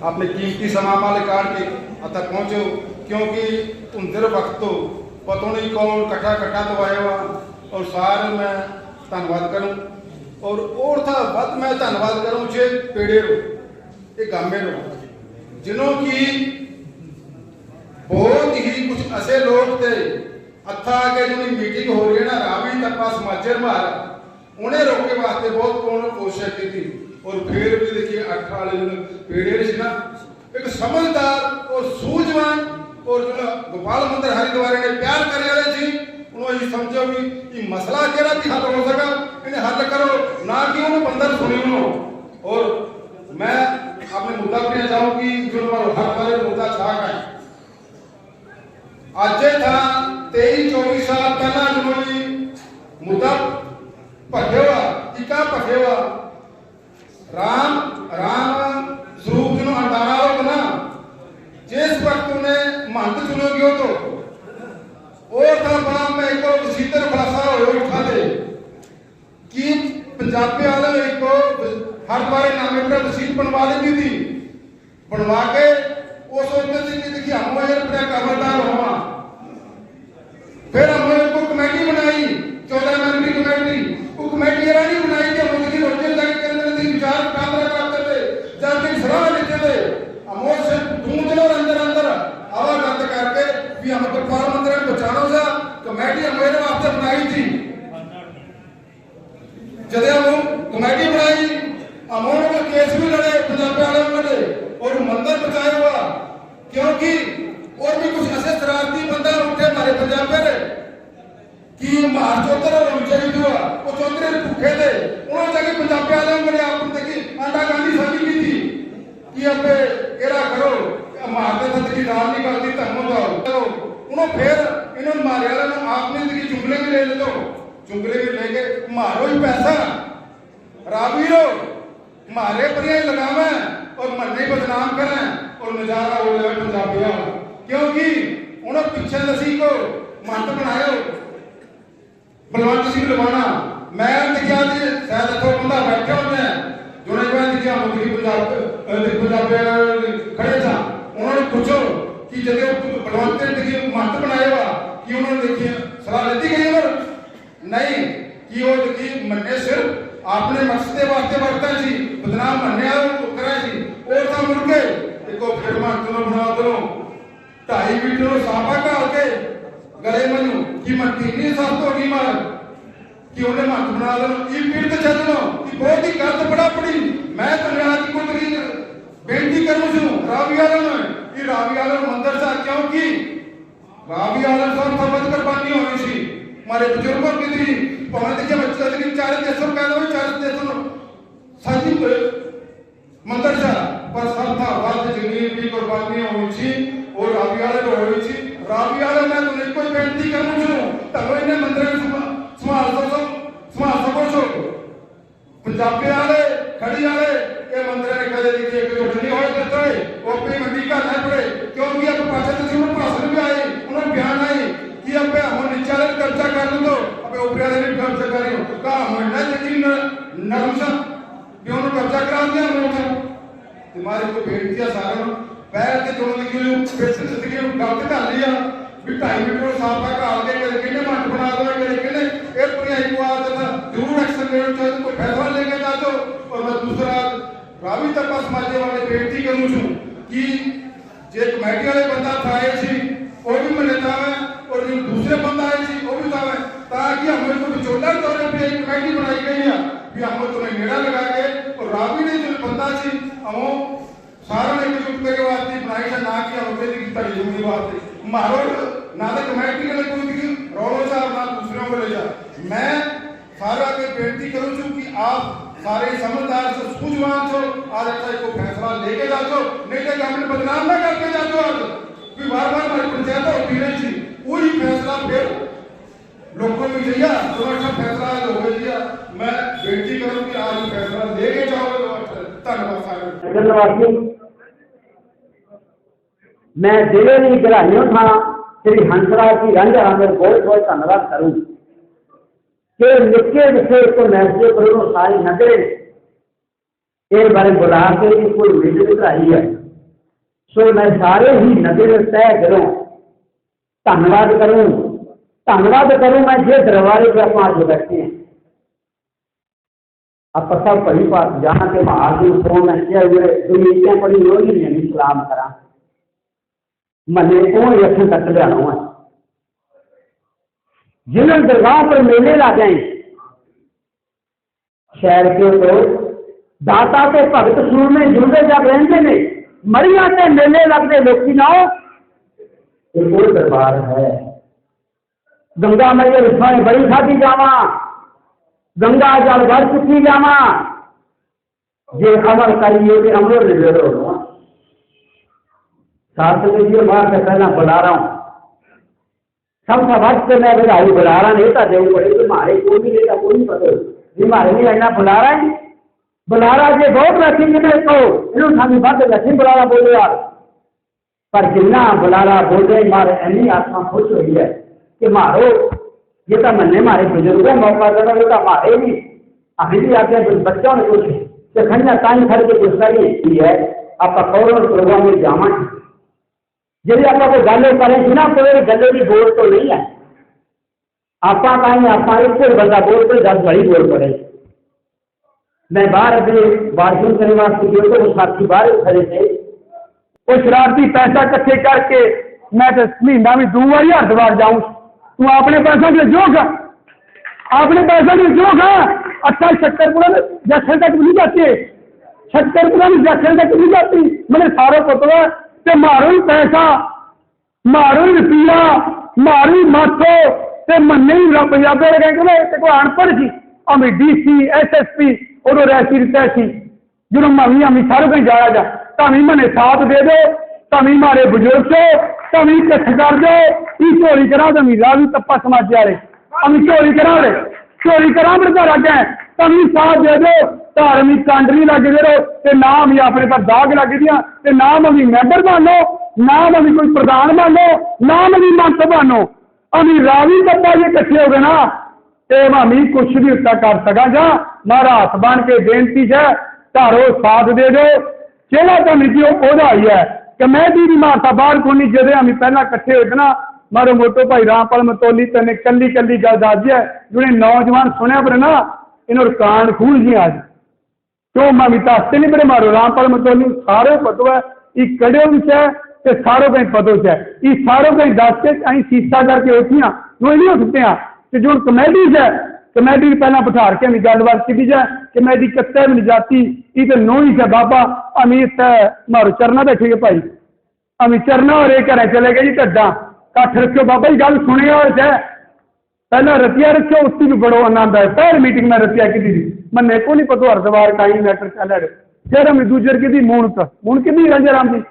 ਆਪਣੇ ਕੀਮਤੀ ਸਮਾਂ ਮਾਲ ਕਾੜ ਕੇ ਅਤਾ ਪਹੁੰਚੋ ਕਿਉਂਕਿ ਧੁੰਦਰ ਵਕਤ ਤੋਂ ਪਤਾ ਨਹੀਂ ਕੌਣ ਇਕੱਠਾ ਇਕੱਠਾ ਤੋਂ ਆਇਆ ਵਾ ਔਰ ਸਾਰ ਮੈਂ ਧੰਨਵਾਦ ਕਰੂੰ ਔਰ ਔਰ ਵੱਧ ਮੈਂ ਧੰਨਵਾਦ ਕਰੂੰ ਜੇ ਪੇੜੇ ਰੋ ਇਹ ਗਾਮੇ ਰੋ ਜਿਨੋਂ ਕੀ ਬਹੁਤ ਹੀ ਕੁਝ ਅਸੇ ਲੋਕ ਤੇ ਅੱਥਾ ਕੇ ਜਿਹੜੀ ਮੀਟਿੰਗ ਹੋ ਰਹੀ ਹੈ ਨਾ ਰਾਵੀ ਤਪਾ ਸਮਾਜਰ ਮਾਰ ਉਹਨੇ ਰੋਕੇ ਵਾਸਤੇ ਬਹੁਤ ਕੋਸ਼ਿਸ਼ ਕੀਤੀ ਔਰ ਫਿਰ ਵੀ ਦੇਖੀਏ ਅੱਠ ਵਾਲੇ ਜਿਹੜੇ ਪੇੜੇ ਸੀ ਨਾ, ਇੱਕ ਸਮਝਦਾਰ ਔਰ ਸੂਝਵਾਨ ਔਰ ਜਿਹੜਾ ਗੋਪਾਲ ਮੰਦਰ ਹਰਿਦੁਆਰੇ ਨੇ ਪਿਆਰ ਕਰਨ ਵਾਲੇ ਸੀ, ਉਹਨੂੰ ਅਸੀਂ ਸਮਝੋ ਵੀ ਇਹ ਮਸਲਾ ਕਿਹੜਾ ਵੀ ਹੱਲ ਹੋ ਸਕਾ ਇਹਨੇ ਹੱਲ ਕਰੋ, ਨਾ ਕਿ ਉਹਨੂੰ ਬੰਦਰ ਸੁਣੀ ਉਹਨੂੰ ਔਰ ਮੈਂ ਆਪਣੇ ਮੁੱਦਾ ਕਹਿਣਾ ਚਾਹੂੰ ਕਿ ਜੋ ਹਰ ਬਾਰੇ ਮੁੱਦਾ ਛਾਕ ਹੈ। ਅੱਜ ਦਾ 23 24 ਸਾਲ ਪਹਿਲਾਂ ਜਦੋਂ ਮੁੱਦਾ ਭੱਜੇਵਾ ਇਕਾ ਭੱਜੇਵਾ ਰਾਮ ਰਾਮ ਸਰੂਪ ਜਿਹਨੂੰ ਅੰਦਾਰਾ ਹੋ ਨਾ ਜਿਸ ਵਕਤ ਉਹਨੇ ਮੰਤ ਚੁਣੋਗੇ ਉਹ ਤੋਂ ਉਹ ਤਾਂ ਬੜਾ ਮੈਂ ਕੋ ਵਸੀਤਰ ਖਲਾਸਾ ਹੋਏ ਉਠਾ ਦੇ ਕਿ ਪੰਜਾਬੀ ਵਾਲੇ ਕੋ ਹਰ ਬਾਰੇ ਨਾਮੇ ਪਰ ਵਸੀਤ ਬਣਵਾ ਲੈਂਦੀ ਸੀ ਬਣਵਾ ਕੇ ਉੱਥੇ ਇਹੜਾ ਕਰੋ ਮਾਰਦੇ ਜ਼ਿੰਦਗੀ ਨਾਲ ਨਹੀਂ ਕਰਦੀ, ਧਰਮ ਦਾਓ ਉਹਨੂੰ ਫਿਰ ਇਹਨਾਂ ਨੂੰ ਮਾਰਿਆ ਵਾਲਿਆਂ ਨੂੰ ਆਪਣੀ ਜ਼ਿੰਦਗੀ ਚੁੰਗਲੇ ਵੀ ਲੈ ਲਦੋ ਚੁੰਗਲੇ ਵੀ ਲੈ ਕੇ ਮਾਰੋ ਹੀ ਪੈਸਾ। ਰਾਵੀਰੋ ਮਾਰੇ ਪਰਿਆ ਲਗਾਵਾ ਔਰ ਮੰਨੇ ਬਦਨਾਮ ਕਰਾਂ। ਔਰ ਨਜ਼ਾਰਾ ਹੋ ਲੈ ਪੰਜਾਬੀਆਂ ਕਿਉਂਕਿ ਉਹਨਾਂ ਪਿੱਛੇ ਨਸੀ ਕੋ ਮਤ ਬਣਾਇਓ। ਬਲਵੰਤ ਸਿੰਘ ਲਵਾਣਾ, ਮੈਂ ਤੇ ਕਿਹਾ ਜੀ, ਸ਼ਾਇਦ ਇੱਥੋਂ ਬੰਦਾ ਬੈਠਾ ਹੁੰਦਾ ਜੁਨੇ ਕਹਿੰਦੇ ਕਿ ਆ ਮੁਖੀ ਪੰਜਾਬ ਦੇਖੋ ਜਾਵੇ ਖੜੇ ਸਾ। ਉਹਨਾਂ ਨੂੰ ਪੁੱਛੋ ਕਿ ਜਦੋਂ ਬਲਵੰਤ ਨੇ ਦੇਖੀ, ਮਹੱਤ ਬਣਾਇਆ ਵਾ, ਕਿ ਉਹਨਾਂ ਨੇ ਦੇਖੀ? ਸਲਾਹ ਦਿੱਤੀ ਗਈ ਉਹਨਾਂ ਨਹੀਂ। ਕਿ ਉਹ ਦੇਖੀ? ਮੰਨੇ ਸਿਰ। ਆਪਣੇ ਮਕਸਦ ਦੇ ਵਾਸਤੇ ਵਰਤਾ ਸੀ। ਬਦਨਾਮ ਮੰਨਿਆ ਉਹ ਕਰਿਆ ਸੀ। ਉਹ ਤਾਂ ਮੁੜ ਗਏ ਦੇਖੋ, ਫਿਰ ਮਹੱਤ ਨੂੰ ਬਣਾ ਦੋ ਢਾਈ ਮੀਟਰ ਨੂੰ ਸਾਫਾ ਘਾਲ ਕੇ ਗਲੇ ਮੈਨੂੰ ਕਿ ਮਤੀਨੀ ਸਭ ਤੋਂ ਕੀ ਮਾਰ ਕਿ ਉਹਨੇ ਮਹੱਤ ਬਣਾ ਲਓ ਇਹ ਪੀੜ ਤੇ ਚੱਲ ਲਓ ਕਿ ਬਹੁਤ ਹੀ ਗਲਤ ਬੜਾ ਪੜੀ ਮੈਂ ਤੁਹਾਨੂੰ ਅੱਜ ਕੁਝ ਨਹੀਂ બેનતી કરું છું રાવી આલમ એ રાવી આલમ મંદિર છે ક્યું કી રાવી આલમ સર તબત કરવાની હોવી છે મારે બુજુર્ગો કીધી પહોંચ કે બચ્ચા કે ચાર દેશો કાલો ચાર દેશો સાચી મંદિર છે પર સર થા વાત જિંદગી ની કુરબાની હોવી છે ઓર રાવી આલમ હોવી છે રાવી આલમ ને તુને કોઈ બેનતી કરું છું તમે ને મંદિર સુમા સુમા સુમા સુમા છો ਪੰਜਾਬੀ ਵਾਲੇ, ਖੜੀ ਵਾਲੇ, ਇਹ ਮੰਦਰਾਂ ਨੇ ਕਦੇ ਵੀ ਇਕਜੁੱਟ ਨਹੀਂ ਹੋਏ ਦਿੱਤੇ ਉਹ ਆਪਣੀ ਮੰਡੀ ਘਰ ਨਾ ਪੜੇ ਕਿਉਂਕਿ ਇੱਕ ਪਾਸੇ ਤੁਸੀਂ ਉਹਨਾਂ ਭਾਸ਼ਣ ਵੀ ਆਏ। ਉਹਨਾਂ ਬਿਆਨ ਆਏ ਕਿ ਆਪੇ ਹੁਣ ਨੀਚੇ ਵਾਲੇ ਚਰਚਾ ਕਰ ਲੰਦੋ ਆਪੇ ਉਪਰੇ ਵਾਲੇ ਵੀ ਚਰਚਾ ਕਰ ਤਾਂ ਹੁਣ ਨਾ ਜਿਹੜੀ ਨਰਮ ਸਾ ਵੀ ਉਹਨੂੰ ਚਰਚਾ ਕਰਾ ਦਿਆ ਮੋਟਾ ਤੇ ਮਾਰੇ ਕੋ ਬੇਨਤੀ ਆ ਸਾਰਿਆਂ ਨੂੰ। ਪੈਰ ਤੇ ਚੁਣ ਲਿਖੀ ਹੋਈ, ਪਿੱਛੇ ਜ਼ਿੰਦਗੀ ਨੂੰ ਗਲਤ ਕਰ ਲਈ ਆ। ਵੀ 2.5 ਮਿੰਟ ਨੂੰ ਸਾਫਾ ਘਾਲ ਦੇ ਕਿਹਨੇ ਮੱਠ ਬਣਾ ਦੋ ਕਿਹਨੇ ਇਹ ਪੁਰੀਆਂ ਇੱਕ ਵਾਰ ਜਰੂਰ ਐਕਸ਼ਨ ਲੈਣ ਚਾਹੀਦਾ અમૃત તપા સમાજે માટે પ્રેમથી કહું છું कि जे कमेटी वाले बंदा थाए सी वो भी मैंने तावे और जो दूसरे बंदा आए सी वो भी तावे ताकि हमें तो बिचौला तौर पे एक कमेटी बनाई गई है कि हम तुम्हें नेड़ा लगा के और रावी ने जो बंदा सी हम सारा ने कुछ करके बात थी बनाई ना कि हम तेरी की तड़ी हुई बात थी महारोड ना तो कमेटी के लिए कोई दिखी रोलो साहब ना दूसरों को ले जा मैं सारा के बेनती करूं कि आप सारे समझदार से सूझवान छो, आज अच्छा को फैसला लेके जाओ नहीं तो हमने बदनाम ना करके जाओ आज। कि बार बार हमारी पंचायत और पीने जी वही फैसला फिर लोगों ने लिया तो अच्छा फैसला जो हो गया मैं बेटी करूँ कि आज फैसला लेके जाओ धन्यवाद सारे धन्यवाद मैं ज़िले की गहराइयों था श्री हंसराज की रंग हमें बहुत बहुत धन्यवाद करूँ। के नित्य विषय महसूस करो, सारी नदे एक बार बुला के कोई वीडियो कराई है। सो मैं सारे ही नदे तय करो। धनवाद करूँ। धनवाद करूँ मैं जे दरबारे पे आप आज बैठे हैं। आप सब पढ़ी पास जहाँ के दुनिया पढ़ी होगी नहीं सलाम करा। मन कौन यथन तक लिया है। जिन दरगाह पर मेले लग गए शहर के तो दाता ते भगत सुर सूरमे जुड़े जब रहते ने मरिया ते मेले लगते लोकी ना कोई दरबार है। गंगा मैया रिफाएँ बड़ी खाती जावा। गंगा जल भर चुकी जावा। जे अमर करिए कि अमर ले लो साथ में ये बात पहला बुला रहा हूँ। सब संप्रभक्त में अगर आई बुलारा था, देव बड़े तो मारे को भी लेता कोई नहीं पता। जी मारे, नहीं लगना बुलारा है? बुलारा जे बहुत रखी ने तो इन्हों सामी बात रखी बुलारा बोले यार। पर जिन्ना बुलारा बोले मारे, ऐनी आत्मा खुश हुई है कि मारो। ये तो मैंने मारे बुज़ुर्ग मौका देना ये तो मारे भी। अभी भी आते हैं बच्चों ने कुछ तो खंडा ताई खड़ के गुस्सा ही है आपका कौरव प्रोग्राम में जामा है? जी आप गल करें ना को गले की बोल तो नहीं है। आप कोई बंदा बोल तो दस बड़ी बोल पड़े। मैं बहार अपने बाथरूम करने वास्ते गए तो साथी बाहर खड़े थे। वो शरारती पैसा कट्ठे करके मैं तो महीना भी दो बार हरिद्वार जाऊँ। तू अपने पैसा के जो खा अपने पैसा के जो खा अच्छा शक्करपुरा में जैसे तक नहीं जाते। शक्करपुरा में जैसे तक नहीं जाती। मैंने सारा पुतला ਤੇ ਮਾਰੋ ਹੀ ਪੈਸਾ, ਮਾਰੋ ਹੀ ਰੁਪਈਆ, ਮਾਰੋ ਹੀ ਮਾਥੋ ਤੇ ਮੰਨੇ ਹੀ ਰੱਬ ਪੰਜਾਬੇ ਲਗੇ ਤੇ ਕੋਈ ਅਨਪੜ੍ਹ ਸੀ ਅਮੀ ਡੀਸੀ ਐਸਐਸਪੀ ਉਹਨੂੰ ਰੈਸੀ ਰਿਤਾ ਸੀ। ਜਦੋਂ ਮਾਵੀ ਅਮੀ ਸਾਰੇ ਕੋਈ ਜਾਇਆ ਜਾ ਤਾਵੀਂ ਮਨੇ ਸਾਥ ਦੇ ਦਿਓ ਤਾਵੀਂ ਮਾਰੇ ਬਜ਼ੁਰਗ ਸੋ ਤਾਵੀਂ ਇਕੱਠ ਕਰ ਦਿਓ ਇਹ ਚੋਰੀ ਕਰਾ ਦੇ ਮੀਰਾ ਵੀ ਤੱਪਾ ਸਮਾਜ ਵਾਲੇ ਅਮੀ ਚੋਰੀ ਕਰਾ ਦੇ ਚੋਰੀ ਕਰਾ ਬਰਦਾ ਲੱਗਾ ਤਾਵੀਂ ਸਾਥ ਦੇ ਦਿਓ, ਧਾਰਮਿਕ ਕਾਂਡਰੀ ਲੱਗਦੇ ਰਹੋ, ਤੇ ਨਾ ਹੀ ਆਪਣੇ ਪਰ ਦਾਗ ਲੱਗਦੀਆਂ, ਤੇ ਨਾਮ ਅਮੀ ਮੈਂਬਰ ਬਣੋ, ਨਾਮ ਅਮੀ ਕੋਈ ਪ੍ਰਧਾਨ ਬਣੋ, ਨਾਮ ਅਮੀ ਮੰਤ ਬਣੋ। ਅਮੀ ਰਾਵੀ ਤੱਪਾ ਜੇ ਇਕੱਠੇ ਹੋ ਗਏ ਨਾ, ਤੇ ਮਾਮੀ ਕੁਛ ਵੀ ਉੱਤਾ ਕਰ ਸਕਾਂ ਜਾਂ ਮਾਰਾ ਬਣ ਕੇ ਬੇਨਤੀ ਹੈ, ਧਾਰੋ ਸਾਥ ਦੇ ਦਿਓ। ਜਿਹੜਾ ਤਾਂ ਨਿੱਜੀ ਉਹਦਾ ਹੀ ਹੈ ਕਮੇਟੀ ਦੀ ਮਾਤਾ ਬਾਹਰ ਕੋਨੀ ਜਿਹੜੇ ਅਸੀਂ ਪਹਿਲਾਂ ਇਕੱਠੇ ਹੋਏ ਸੀ ਨਾ, ਮਾਰੋ ਮੋਟੋ ਭਾਈ ਰਾਮਪਾਲ ਮਤੋਲੀ ਤਨੇ ਕੱਲੀ ਕੱਲੀ ਗੱਲ ਦੱਸਦੀ ਹੈ, ਜਿਹੜੇ ਨੌਜਵਾਨ ਸੁਣਿਆ ਪਰ ਨਾ എന്നോട് കാണാൻ കൂഴുകയാണ് ચોમાવીતા સિલિબ્રે મારો રામપાલ મતોની સારો પતવ એ કડ્યો છે તે સારો કઈ પતો છે એ સારો કઈ દાસ છે અહીં શીશાદાર કે ઓછીયા નો નહીં હોતે આ કે જો કમેટી છે ਕਮੇਟੀ ਪਹਿਲਾਂ ਪਠਾਰ ਕੇ ਨਹੀਂ ਗੱਲਬਾਤ ਕੀਤੀ ਜਾ ਕਮੇਟੀ ਕੱਤੇ ਵੀ ਨਹੀਂ ਜਾਤੀ, ਇਹ ਤੇ ਨੋਈ ਹੈ ਬਾਬਾ ਅਮੀਤ ਮਾਰੂ, ਚਰਨਾ ਬੈਠੇ ਭਾਈ। ਅਮੀ ਚਰਨਾ ਔਰ ਇਹ ਘਰੇ ਚਲੇ ਗਏ ਜੀ ਢੱਡਾ। ਕੱਠ ਰੱਖਿਓ ਬਾਬਾ ਜੀ, ਗੱਲ ਸੁਣਿਓ ਔਰ ਜੇ पहला रतिया रखियो उसकी भी बड़ो आनंद आयो पहल मीटिंग में रतिया की थी मने को नहीं पता हरदवार टाइम मैटर चल रहे जरा में दूजर की थी मूण का मूण की नहीं रंजा राम जी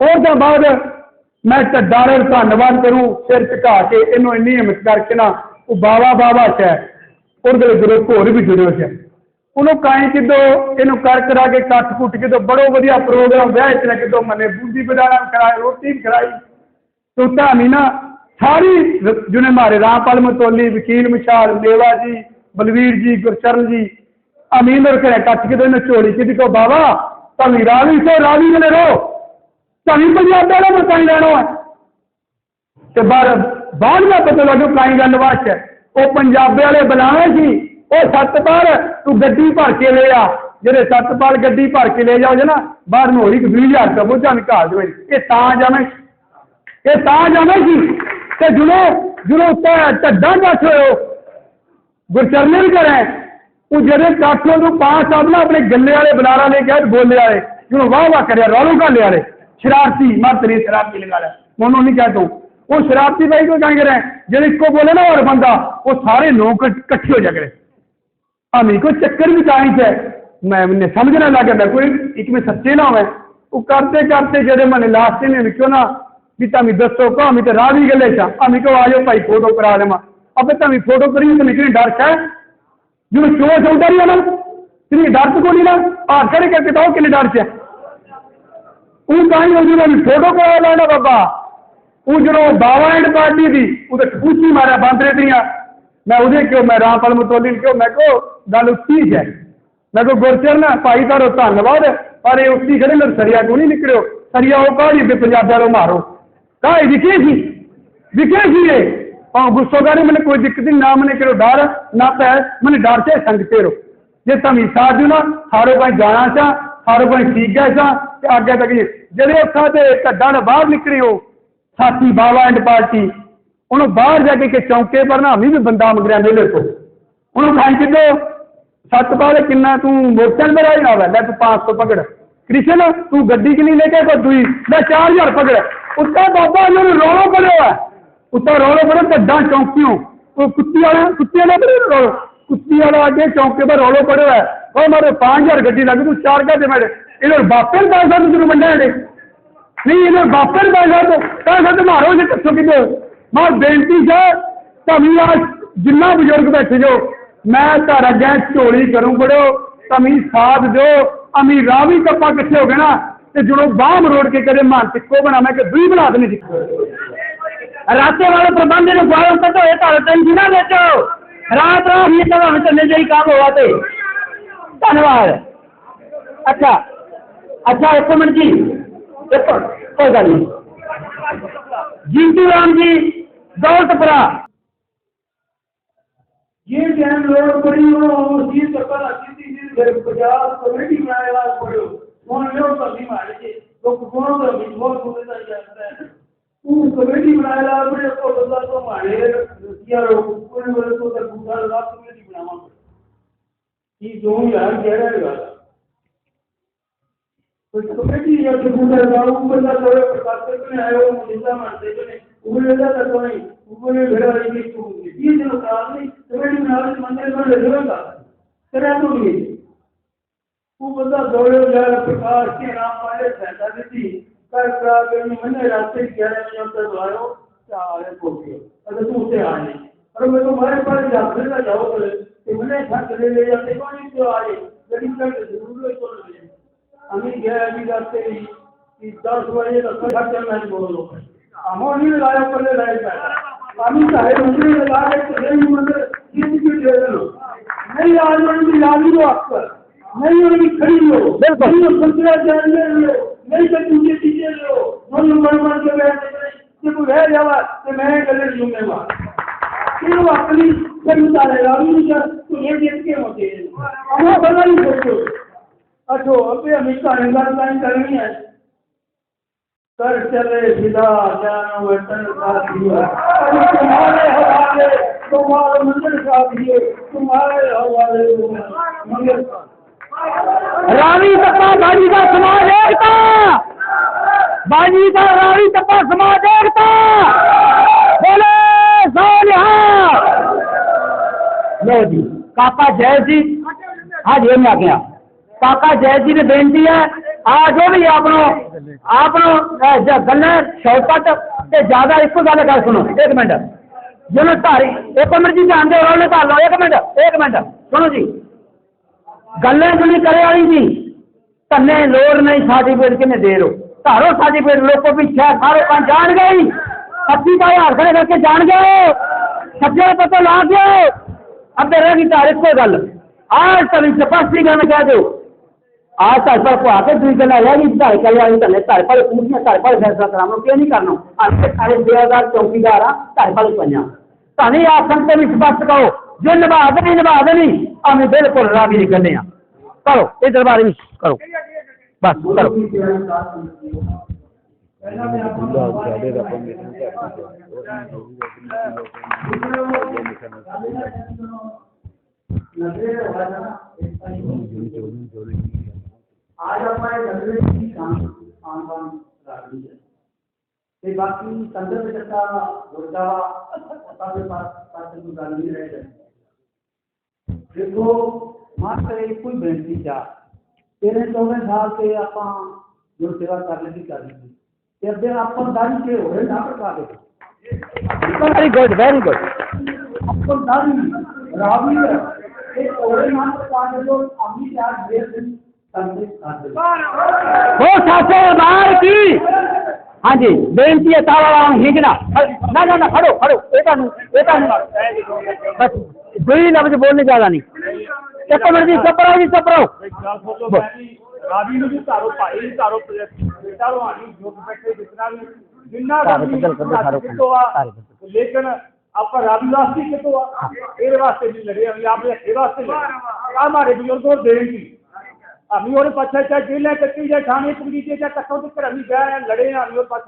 और तो बाद मैं डारर धन्यवाद करूं सिर झुका के इनो नियमित करके ना वो बाबा बाबा है ਉਹਦੇ ਗਰੁੱਪ ਹੋਰ ਵੀ ਜੁੜਿਓ ਸੀ ਉਹਨੂੰ ਕਾਈ ਕਿਦੋਂ ਇਹਨੂੰ ਕਰ ਕਰਾ ਕੇ ਕੱਟ ਕੁੱਟ ਕਿਦੋਂ ਬੜੋ ਵਧੀਆ ਪ੍ਰੋਗਰਾਮ ਵਿਆਹ ਚ ਨਾ ਕਿਦੋਂ ਮਨੇ ਬੂੰਦੀ ਬਦਾਣਾ ਕਰਾਏ ਰੋਟੀ ਕਰਾਈ ਤੋਤਾ ਨਹੀਂ ਨਾ ਸਾਰੀ ਜਿਹਨੇ ਮਾਰੇ ਰਾਮਪਾਲ ਮਤੋਲੀ, ਵਕੀਲ ਮਿਸ਼ਾਲ ਮੇਵਾ ਜੀ, ਬਲਵੀਰ ਜੀ, ਗੁਰਚਰਨ ਜੀ, ਅਮੀਨ ਔਰ ਕੱਟ ਕੇ ਇਹਨੇ ਝੋਲੀ ਕਿਦੀ ਕੋ ਬਾਵਾ ਤਾਂ ਰਾਵੀ ਸੋ ਰਾਵੀ ਨੇ ਰੋ ਤੁਹਾਨੂੰ ਪੰਜਾਬ ਦਾ ਨਾ ਕਾਈ ਲੈਣਾ ਤੇ ਬਾਅਦ ਬਾਅਦ ਵਿੱਚ ਪਤਾ ਲੱਗੂ ਕਾਈ ਗੱਲਬਾਤ ਹੈ। ਉਹ ਪੰਜਾਬੇ ਵਾਲੇ ਬੁਲਾਵੇ ਸੀ, ਉਹ ਸਤਪਾਲ, ਤੂੰ ਗੱਡੀ ਭਰ ਕੇ ਲੈ ਆ। ਜਿਹੜੇ ਸਤਪਾਲ ਗੱਡੀ ਭਰ ਕੇ ਲੈ ਜਾਓ ਨਾ, ਬਾਹਰ ਨੂੰ ਹੋਰੀ 20000 ਰੁਪਏ ਬੁੱਝਾਂ ਨਿਕਾਲ ਦੇ ਇਹ ਤਾਂ ਜਾਵੇਂ, ਇਹ ਤਾਂ ਜਾਵੇਂ ਸੀ। ਤੇ ਜੁਨੋ ਜੁਨੋ ਉੱਤੇ ਢੱਡਾ ਦੱਸ ਹੋਇਓ ਗੁਰਚਰਨੇ ਵੀ ਕਰੇ ਉਹ ਜਿਹੜੇ ਕਾਠੋਂ ਨੂੰ ਪਾਸ ਸਾਹਿਬ ਨਾ ਆਪਣੇ ਗੱਲੇ ਵਾਲੇ ਬੁਲਾਰਾ ਲੈ ਕੇ ਆਏ ਬੋਲੇ ਵਾਲੇ ਜਿਹਨੂੰ ਵਾਹ ਵਾਹ ਕਰਿਆ ਰੌਲੂ ਕਾਲੇ ਵਾਲੇ ਸ਼ਰਾਰਤੀ ਮੈਂ ਤੇਰੀ ਸ਼ਰਾਰਤੀ ਲਗਾ ਲਿਆ ਮੈਨੂੰ ਨਹੀਂ ਕਹਿ ਤੂੰ ਉਹ ਸ਼ਰਾਰਤੀ ਬਾਈ ਕੋ ਕਹਿੰਗੇ ਰਹੇ ਜਿਹੜੇ ਇੱਕੋ ਬੋਲੇ ਨਾ ਹੋਰ ਬੰਦਾ ਉਹ ਸਾਰੇ ਲੋਕ ਇਕੱਠੇ ਹੋ ਜਾਗਰੇ ਹਮੀ ਕੋ ਚੱਕਰ ਵੀ ਚਾਹੀ ਹੈ ਮੈਂ ਮੈਨੂੰ ਸਮਝ ਨਾ ਲੱਗਾ ਮੈਂ ਕੋਈ ਇੱਕ ਵਿੱਚ ਸੱਚੇ ਨਾ ਹੋਵੇ ਉਹ ਕਰਤੇ ਕਰਤੇ ਜਿਹੜੇ ਮਨੇ ਲਾਸਟ ਨੇ ਲਿਖਿਓ बिता मी दस सौ का तो राज़ी गले छा अमी कहो आयो भाई फ़ोटो करा लेमा अब तभी फ़ोटो करी तो निकली डर है जो चोर से उतारी तो ना तिनी डर को नहीं ना। आ खड़े करके बताओ के डर है फ़ोटो को लाना बाबा। एंड पार्टी थी उसे पूछी मारा बांतरे मैं उसे क्यों, मैं रामपाल मुतोली क्यों, मैं को गल है मैं गुरचर ना भाई तारो धन्यवाद पर उसी खड़े लड़ सरिया को नहीं निकलो। सरिया वो पंजाब वालों मारो। કઈ વિકેશી વિકેશી એ પણ ગુસ્સો કરે મને કોઈ દિક્કત ના મને કહેડો ડર ના પે મને ડર છે ਜੇ જે તમે સાધુ ના થારો પાસે જાણા છે થારો પાસે ઠીક ગયા છે ਤੇ ਅੱਗੇ ਤੱਕ ਜਿਹੜੇ ਉੱਥਾਂ ਦੇ ਦਾ ਬਾਹਰ ਨਿਕਲੀ ਉਹ ਸਾਥੀ ਬਾਵਾ ਐਂਡ ਪਾਰਟੀ, ਉਹਨੂੰ ਬਾਹਰ ਜਾ ਕੇ ਕਿ ਚੌਂਕੇ ਪਰ ਨਾ ਵੀ ਬੰਦਾ ਮਗਰਿਆ ਮੇਲੇ ਤੋਂ। ਉਹਨੂੰ ਖਾਂ ਕਿਦੋ? ਸੱਤ ਪਾਲੇ ਕਿੰਨਾ ਤੂੰ ਮੋਟਰ ਮੇਰਾ ਹੀ ਆਵਾ ਲੈ ਤੂੰ 500 ਪਕੜ। कृष्ण तू गड्डी के नहीं लेके को दुई मैं चार हज़ार पकड़। उसका बाबा जो रोलो पड़े हुआ उसका रोलो पड़े तो चौंकी चौंकियों वो कुत्ती वाले कुत्ती वाले पड़े रोलो? कुत्ती वाला आगे चौंके पर रोलो पड़े हुआ और मारे, पाँच हज़ार गड्डी लगी तू चार का दे मेरे इन्होंने बापे पैसा तो तुझे मंडा है नहीं, इन्होंने बापे पैसा तो पैसा तो मारो से कच्चो कि तो। मार बेंटी से तमी आज जिन्ना बुज़ुर्ग बैठे जो मैं तारा गैस चोरी करूँ पड़े हो तमी साथ दो। ਅਮੀ ਰਾਵੀ ਕੱਪਾ ਕਿੱਥੇ ਹੋ ਗਏ ਨਾ ਤੇ ਜਦੋਂ ਬਾਹਮ ਰੋੜ ਕੇ ਕਦੇ ਮਾਨ ਟਿੱਕੋ ਬਣਾ ਮੈਂ ਕਿ ਦੂਈ ਬਣਾ ਦੇਣੀ ਸੀ ਰਾਤੇ ਵਾਲੇ ਪ੍ਰਬੰਧ ਨੂੰ ਗਾਲੋਂ ਕੱਢੋ ਇਹ ਤੁਹਾਡਾ ਟੈਂਸ਼ਨ ਨਾ ਵੇਚੋ ਰਾਤ ਰਾਤ ਹੀ ਤਾਂ ਹਮੇ ਚੱਲੇ ਜਾਈ ਕੰਮ ਹੋਆ ਤੇ ਧੰਨਵਾਦ ਅੱਛਾ ਅੱਛਾ ਇੱਕ ਮਿੰਟ ਜੀ ਇੱਕ ਕੋਈ ਗੱਲ ਨਹੀਂ ਜੀਤੂ ਰਾਮ ਜੀ ਦੌਲਤਪੁਰਾ ये जैन लोग बड़ी हो जी जी घर पंजाब कमेटी बनाएगा पड़ो। कौन लोग कभी मारे के तो कौन तो विश्वास होने का जानता है तू कमेटी बनाएगा बड़े को बंदा तो मारे। किया रो कोई बोले तो तक बुझा लगा कमेटी बनावा ये जो यार कह रहा है वाला तो कमेटी या तो बुझा लगा वो बंदा तो प्रकाश करने आया वो मुझे मानते ने उन्हें लगा तो नहीं। उन्हें भेड़ा वाली की तो ये जो काम नहीं। वो बंदा दौड़े जाए प्रकाश के नाम पाए सहता देती कर करा कहीं मैंने रास्ते ग्यारह बजे तक आयो क्या आने को गयो अरे तू उसे आने अरे मैं तो हमारे पास जाते ना जाओ बोले तो मैंने घर चले ले जाते को नहीं तो आए लेकिन कर ज़रूर तो नहीं हमें गया अभी रास्ते ही दस बजे तक घर चलना है बोलो हमारे लिए लायक पड़े लायक है हमें चाहे मंदिर लगा के चले मंदिर ये भी क्यों दे दो नहीं आज मंदिर याद ही हो आपका नहीं उनकी खड़ी हो। बिल्कुल। नहीं संतरा ले लो नहीं तो तुझे चीज़ें लो मन मन मन के बैठ कि कोई है जावा तो मैं गले लूँगा फिर वो अपनी फिर उतारेगा अभी नहीं तो ये देख के होते हैं। हमें बना ही सोचो अठो अबे हमेशा हंगार लाइन करनी है कर चले सीधा जानो वतन साथी अरे तुम्हारे हवाले तुम्हारे मंदिर साथी तुम्हारे हवाले मंदिर रावी तपा बाजी का समाज एकता। बाजी का रावी तपा समाज एकता। बोले लो जी, काका जय जी। हाँ जी मैं क्या पापा जय जी ने बेनती है आ जो भी आपनो आपनो गल शौकत से ज़्यादा इसको ज़्यादा कर सुनो। एक मिनट। जो तारी, एक मिनट जी जानते हो एक मिनट एक मिनट। सुनो जी। गल्ले जुड़ी करे आई थी तने लोड़ नहीं सर्टिफिकेट कि दे रो। धारो सर्टिफिकेट लोगों पीछे सारे पाँच जान गई। पच्ची का यार खड़े करके जान गए। सच्चे पता ला गए। अब तेरा की तारीख को गल? आज तभी चपासी गल कह दो। आज तार पर पा के दूसरी गल यार इस तार कल आई इतने तार पर पूछना तार पर फैसला करा क्यों नहीं करना? आज सारे दो हज़ार चौकीदार आ तार पर पंजा ताने आसन संत में विश्वास करो। जो नवा आदमी नवा नहीं हमें बिल्कुल राबी निकलने हैं करो, इस दरबार में करो। बस, करो। आज हमारे जनरल की काम आंदोलन रखनी है ते बाकी संदर्भ जसा गुरदावा सबके पास पास गुरदावा नहीं रह देखो ਜਾਂਦੀ ਦੇਖੋ ਮਾਤਰ ਇਹ ਕੋਈ ਬੇਨਤੀ ਚਾ ਤੇਰੇ 14 ਸਾਲ ਤੇ ਆਪਾਂ ਜੋ ਸੇਵਾ ਕਰ ਲਈ ਕਰ ਲਈ ਤੇ ਅੱਗੇ ਆਪਾਂ ਦਾਈ ਕੇ ਹੋਏ ਨਾ ਪ੍ਰਕਾ ਦੇ वेरी गुड वेरी गुड ਆਪਾਂ ਦਾਈ ਰਾਵੀ ਹੈ ਇਹ ਹੋਏ ਨਾ ਪ੍ਰਕਾ ਦੇ ਜੋ ਅਮੀ ਚਾਰ ਦੇ ਦਿਨ ਸੰਦੇ ਕਰਦੇ वो साथे बाहर की हाँ जी बेनती है ताला वाला हिंगना ना ना ना खड़ो खड़ो एका नु एका नु बस दुई लफ्ज बोलने ज्यादा नहीं એક મિનિટ જી સપરાવ જી સપરાવ लेकिन आप रावी वास्ते के तो तेरे लड़े अभी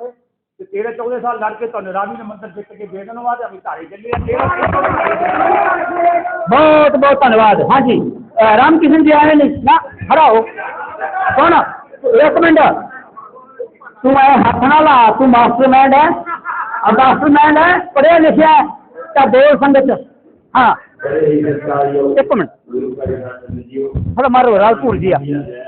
हैं ते तेरह चौदह साल लड़ के तो रावी ने मंदिर जित के दे देने बाद अभी तारे चले हैं। तेरह बहुत बहुत धन्यवाद हाँ जी अ, राम किशन जी आए नहीं ना खड़ा हो कौन एक मिनट तू ऐ हथ ना ला तू मास्टरमाइंड है और मास्टरमाइंड है पढ़िया लिखिया है ਤਾਂ ਬੋਲ ਸੰਗਤ ਚ। ਹਾਂ ਇੱਕ ਮਿੰਟ ਥੋੜਾ ਮਾਰੋ ਰਾਜਪੁਰ ਜੀ ਆ